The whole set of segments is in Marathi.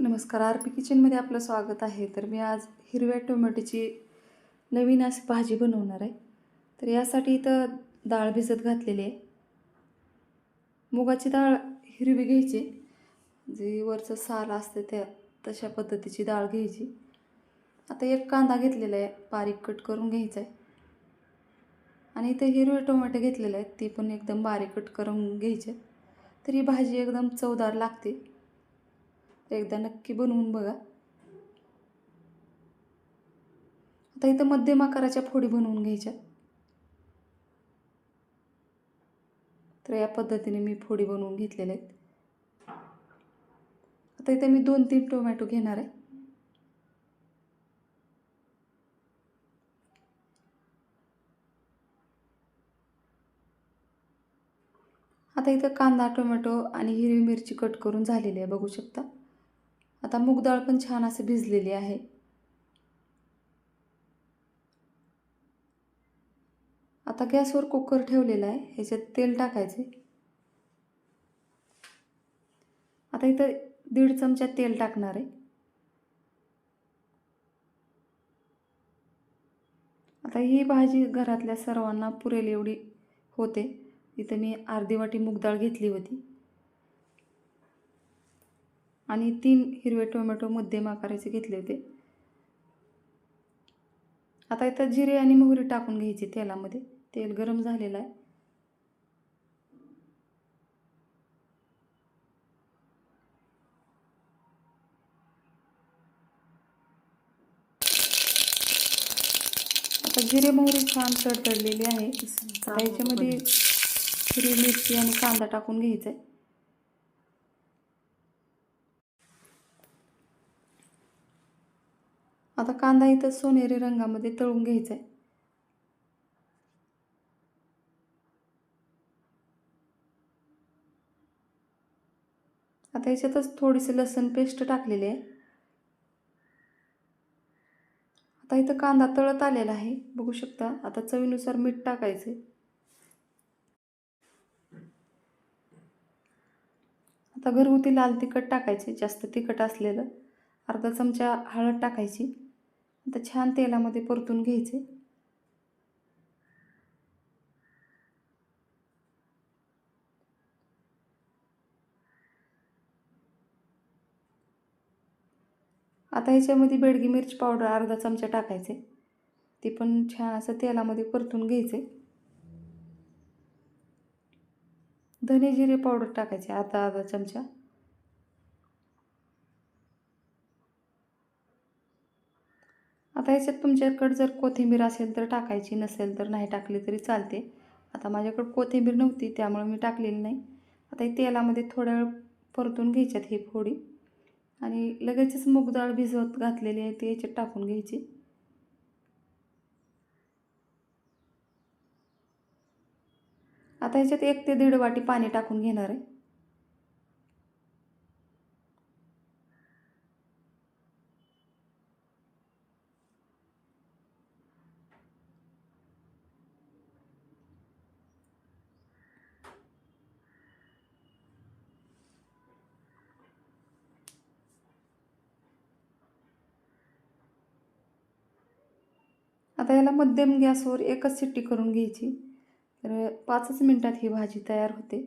नमस्कार आर पी किचनमध्ये आपलं स्वागत आहे. तर मी आज हिरव्या टोमॅटोची नवीन अशी भाजी बनवणार आहे. तर यासाठी इथं डाळ भिजत घातलेली आहे. मुगाची डाळ हिरवी घ्यायची. जे वरचं साल असतं त्या तशा पद्धतीची डाळ घ्यायची. आता एक कांदा घेतलेला आहे बारीक कट करून घ्यायचा आहे. आणि इथं हिरवे टोमॅटो घेतलेले आहेत ती पण एकदम बारीक कट करून घ्यायचे तर ही भाजी एकदम चवदार लागते. तर एकदा नक्की बनवून बघा. आता इथं मध्यम आकाराच्या फोडी बनवून घ्यायच्या. तर या पद्धतीने मी फोडी बनवून घेतलेल्या आहेत. आता इथं मी दोन तीन टोमॅटो घेणार आहे. आता इथं कांदा टोमॅटो आणि हिरवी मिरची कट करून झालेली आहे बघू शकता. आता मूगडाळ पण छान असं भिजलेली आहे. आता गॅसवर कुकर ठेवलेला आहे. ह्याच्यात तेल टाकायचे. आता इथं दीड चमचा तेल टाकणार आहे. आता ही भाजी घरातल्या सर्वांना पुरेल एवढी होते. इथं मी अर्धी वाटी मूग डाळ घेतली होती. आणि तीन हिरवे टोमॅटो मध्यम आकाराचे घेतले होते. आता इथं जिरे आणि मोहरी टाकून घ्यायची तेलामध्ये. तेल गरम झालेलं आहे. आता जिरे मोहरी छान तडतडलेली आहे. आता याच्यामध्ये हिरवी मिरची आणि कांदा टाकून घ्यायचा आहे. आता कांदा इथं सोनेरी रंगामध्ये तळून घ्यायचा आहे आता याच्यातच थोडीशी लसण पेस्ट टाकलेली आहे. आता इथं कांदा तळत आलेला आहे. बघू शकता आता चवीनुसार मीठ टाकायचे आता घरगुती लाल तिखट टाकायचे जास्त तिखट असलेलं. अर्धा चमचा हळद टाकायची. आता छान तेलामध्ये परतून घ्यायचे. आता ह्याच्यामध्ये बेडगी मिरची पावडर अर्धा चमचा टाकायचे. ते पण छान असं तेलामध्ये परतून घ्यायचे. धने जिरे पावडर टाकायचे अर्धा अर्धा चमचा. आता याच्यात तुमच्याकडे जर कोथिंबीर असेल तर टाकायची नसेल तर नाही टाकली तरी चालते. आता माझ्याकडे कोथिंबीर नव्हती त्यामुळे मी टाकलेली नाही. आता हे तेलामध्ये थोड्या वेळ परतून घ्यायच्यात ही फोडी. आणि लगेचच मूग डाळ भिजवत घातलेली आहे ती याच्यात टाकून घ्यायची. आता ह्याच्यात एक ते दीड वाटी पाणी टाकून घेणार आहे. आता याला मध्यम गॅसवर एकच शिट्टी करून घ्यायची. तर पाचच मिनटात ही भाजी तयार होते.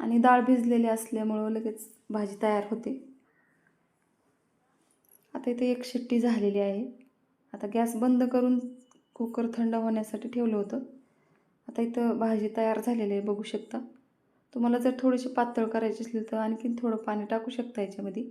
आणि डाळ भिजलेली असल्यामुळं लगेच भाजी तयार होते. आता इथे एक शिट्टी झालेली आहे. आता गॅस बंद करून कुकर थंड होण्यासाठी ठेवलं होतं. आता इथं भाजी तयार झालेली आहे बघू शकता. तुम्हाला जर थोडीशी पातळ करायची असली तर आणखीन थोडं पाणी टाकू शकता याच्यामध्ये.